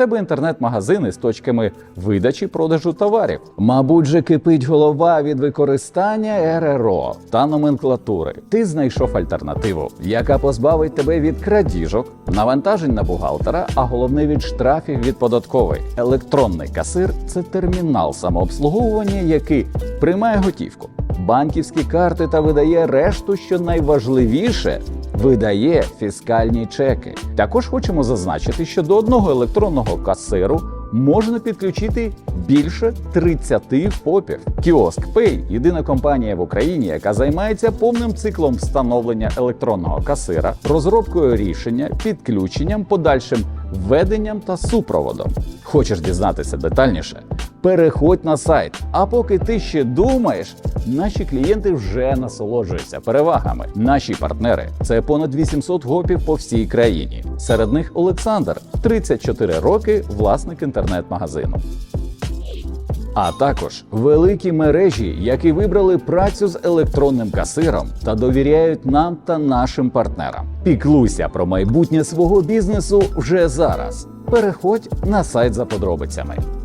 тебе інтернет-магазини з точками видачі продажу товарів. Мабуть, же кипить голова від використання РРО та номенклатури. Ти знайшов альтернативу, яка позбавить тебе від крадіжок, навантажень на бухгалтера, а головне від штрафів від податкової. Електронний касир це термінал самообслуговування, який приймає готівку, банківські карти та видає решту, що найважливіше видає фіскальні чеки. Також хочемо зазначити, що до одного електронного касиру можна підключити більше 30 ФОПів. Кіоск Pay – єдина компанія в Україні, яка займається повним циклом встановлення електронного касира, розробкою рішення, підключенням, подальшим введенням та супроводом. Хочеш дізнатися детальніше? Переходь на сайт. А поки ти ще думаєш, наші клієнти вже насолоджуються перевагами. Наші партнери це понад 800 гопів по всій країні. Серед них Олександр, 34 роки, власник інтернет-магазину. А також великі мережі, які вибрали працю з електронним касиром та довіряють нам та нашим партнерам. Піклуйся про майбутнє свого бізнесу вже зараз. Переходь на сайт за подробицями.